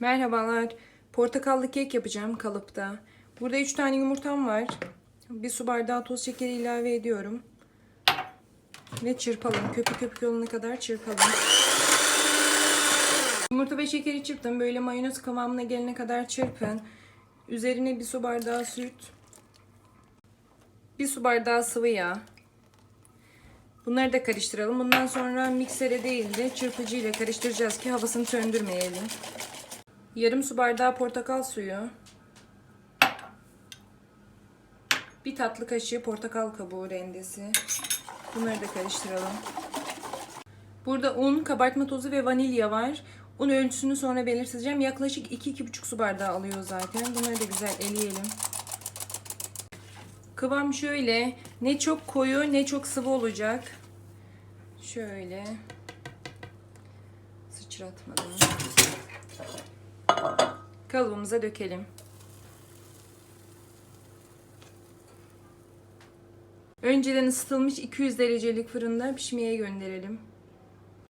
Merhabalar. Portakallı kek yapacağım kalıpta. Burada 3 tane yumurtam var. Bir su bardağı toz şekeri ilave ediyorum. Ve çırpalım. Köpük köpük olana kadar çırpalım. Yumurta ve şekeri çırptım. Böyle mayonez kıvamına gelene kadar çırpın. Üzerine bir su bardağı süt. Bir su bardağı sıvı yağ. Bunları da karıştıralım. Bundan sonra miksere değil de çırpıcıyla karıştıracağız ki havasını söndürmeyelim. Yarım su bardağı portakal suyu. Bir tatlı kaşığı portakal kabuğu rendesi. Bunları da karıştıralım. Burada un, kabartma tozu ve vanilya var. Un ölçüsünü sonra belirteceğim. Yaklaşık 2-2,5 su bardağı alıyor zaten. Bunları da güzel eleyelim. Kıvam şöyle. Ne çok koyu ne çok sıvı olacak. Şöyle. Sıçratmadan. Kalıbımıza dökelim. Önceden ısıtılmış 200 derecelik fırında pişmeye gönderelim.